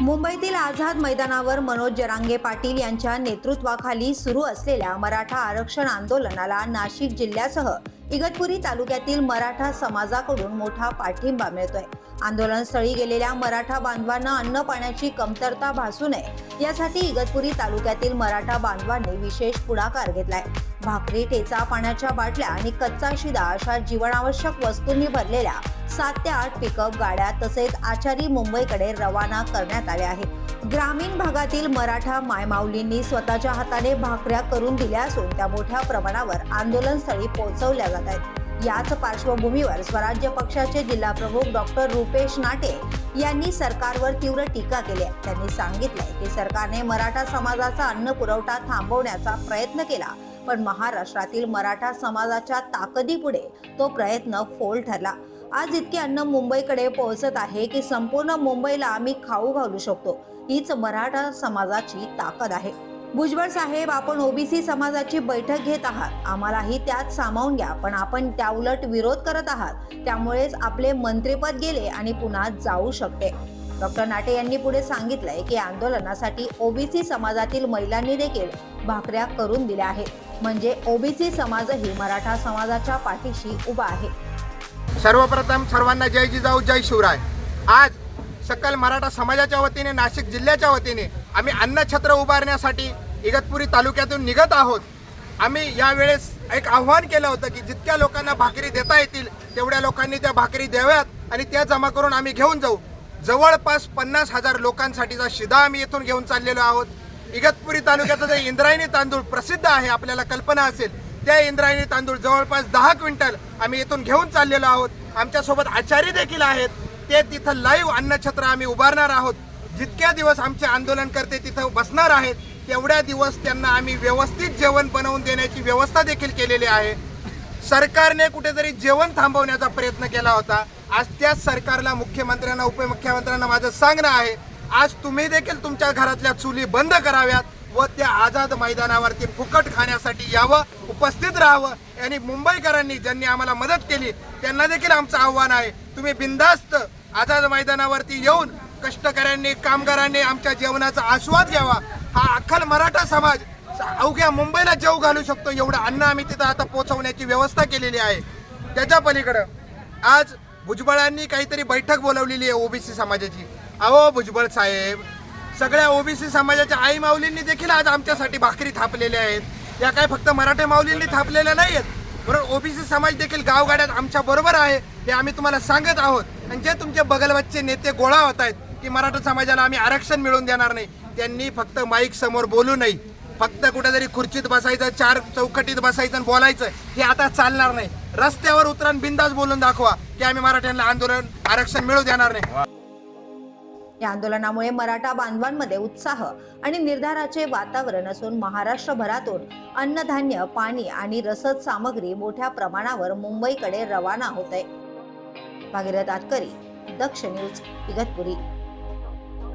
मुंबईतील आझाद मैदानावर मनोज जरांगे पाटील यांच्या नेतृत्वाखाली सुरू असलेल्या मराठा आरक्षण आंदोलनाला नाशिक जिल्ह्यासह इगतपुरी तालुक्यातील मराठा समाजाकडून मोठा पाठिंबा मिळतोय. आंदोलनस्थळी गेलेल्या मराठा बांधवांना अन्न पाण्याची कमतरता भासू नये यासाठी इगतपुरी तालुक्यातील मराठा बांधवांनी विशेष पुढाकार घेतलाय. भाकरी ठेचा पाण्याच्या बाटल्या आणि कच्चा शिदा अशा जीवनावश्यक वस्तूंनी भरलेल्या सात ते आठ पिकअप गाड्या तसेच आचारी मुंबईकडे रवाना करण्यात आल्या आहेत. ग्रामीण भागातील मराठा मायमाऊलींनी स्वतःच्या हाताने भाकऱ्या करून दिल्या असून त्या मोठ्या प्रमाणावर आंदोलनस्थळी पोहोचवल्या जात आहेत. याच पार्श्वभूमीवर स्वराज्य पक्षाचे जिल्हाप्रमुख डॉक्टर रुपेश नाटे यांनी सरकारवर तीव्र टीका केली आहे. त्यांनी सांगितलंय की सरकारने मराठा समाजाचा अन्न पुरवठा थांबवण्याचा प्रयत्न केला पण महाराष्ट्रातील मराठा समाजाच्या ताकदीपुढे तो प्रयत्न फोल ठरला. आज इतके अन्न मुंबईकडे पोहोचत आहे की संपूर्ण मुंबईला आम्ही खाऊ घालू शकतो. हीच मराठा समाजाची ताकद आहे. भुजबळ साहेब आपण ओबीसी समाजाची बैठक घेत आहात. आम्हालाही त्यात सामावून घ्या पण आपण त्या उलट विरोध करत आहात. त्यामुळेच आपले मंत्रिपद गेले आणि पुन्हा जाऊ शकते. डॉक्टर नाटे यांनी पुढे सांगितलंय की आंदोलनासाठी ओबीसी समाजातील महिलांनी देखील भाकऱ्या करून दिल्या आहेत. म्हणजे ओबीसी समाजही मराठा समाजाच्या पाठीशी उभा आहे. सर्वप्रथम सर्वांना जय जिजाऊ जय शिवराय. आज सकल मराठा समाजाच्या वतीने नाशिक जिल्ह्याच्या वतीने आम्ही अन्नछत्र उभारण्यासाठी इगतपुरी तालुक्यातून निघत आहोत. आम्ही यावेळेस एक आव्हान केलं होतं की जितक्या लोकांना भाकरी देता येतील तेवढ्या लोकांनी त्या भाकरी द्याव्यात आणि त्या जमा करून आम्ही घेऊन जाऊ. जवळपास पन्नास हजार लोकांसाठीचा शिदा आम्ही येथून घेऊन चाललेलो आहोत. इगतपुरी तालुक्याचं जे इंद्रायणी तांदूळ प्रसिद्ध आहे आपल्याला कल्पना असेल त्या इंद्रायणी तांदूळ जवळपास दहा क्विंटल आम्ही इथून घेऊन चाललेलो आहोत. आमच्यासोबत आचारी देखील आहेत. ते तिथं लाईव्ह अन्नछत्र आम्ही उभारणार आहोत. जितक्या दिवस आमचे आंदोलनकर्ते तिथं बसणार आहेत तेवढ्या दिवस त्यांना आम्ही व्यवस्थित जेवण बनवून देण्याची व्यवस्था देखील केलेली आहे. सरकारने कुठेतरी जेवण थांबवण्याचा प्रयत्न केला होता. आज त्याच सरकारला मुख्यमंत्र्यांना उपमुख्यमंत्र्यांना माझं सांगणं आहे आज तुम्ही देखील तुमच्या घरातल्या चुली बंद कराव्यात व त्या आझाद मैदानावरती फुकट खाण्यासाठी यावं उपस्थित राहावं. आणि मुंबईकरांनी ज्यांनी आम्हाला मदत केली त्यांना देखील आमचं आव्हान आहे. तुम्ही बिंदास्त आझाद मैदानावरती येऊन कष्टकऱ्यांनी कामगारांनी आमच्या जेवणाचा आस्वाद घ्यावा. हा अख्खल मराठा समाज अवघ्या मुंबईला जेव घालू शकतो एवढं अन्न आम्ही तिथं आता पोहोचवण्याची व्यवस्था केलेली आहे. त्याच्या पलीकडं आज भुजबळांनी काहीतरी बैठक बोलवलेली आहे ओबीसी समाजाची. अहो भुजबळ साहेब सगळ्या ओबीसी समाजाच्या आई माऊलींनी देखील आज आमच्यासाठी भाकरी थापलेल्या आहेत. या काय फक्त मराठा माऊलींनी थापलेल्या नाही आहेत बरोबर ओबीसी समाज देखील गावगाड्यात आमच्या बरोबर आहे हे आम्ही तुम्हाला सांगत आहोत. आणि जे तुमचे बगलवच्चे नेते गोळा होत आहेत की मराठा समाजाला आम्ही आरक्षण मिळवून देणार नाही त्यांनी फक्त माईक समोर बोलू नये. फक्त कुठेतरी खुर्चीत बसायचं चार चौकटीत बसायचं आणि बोलायचं हे आता चालणार नाही. रस्त्यावर उतरून बिंदास बोलून दाखवा की आम्ही मराठ्यांना आंदोलन आरक्षण मिळू देणार नाही. या आंदोलनामुळे मराठा बांधवांमध्ये उत्साह आणि निर्धाराचे वातावरण असून महाराष्ट्रभरातून अन्नधान्य पाणी आणि रसद सामग्री मोठ्या प्रमाणावर मुंबईकडे रवाना होत आहे भागीरथ आतकरी दक्ष न्यूज इगतपुरी.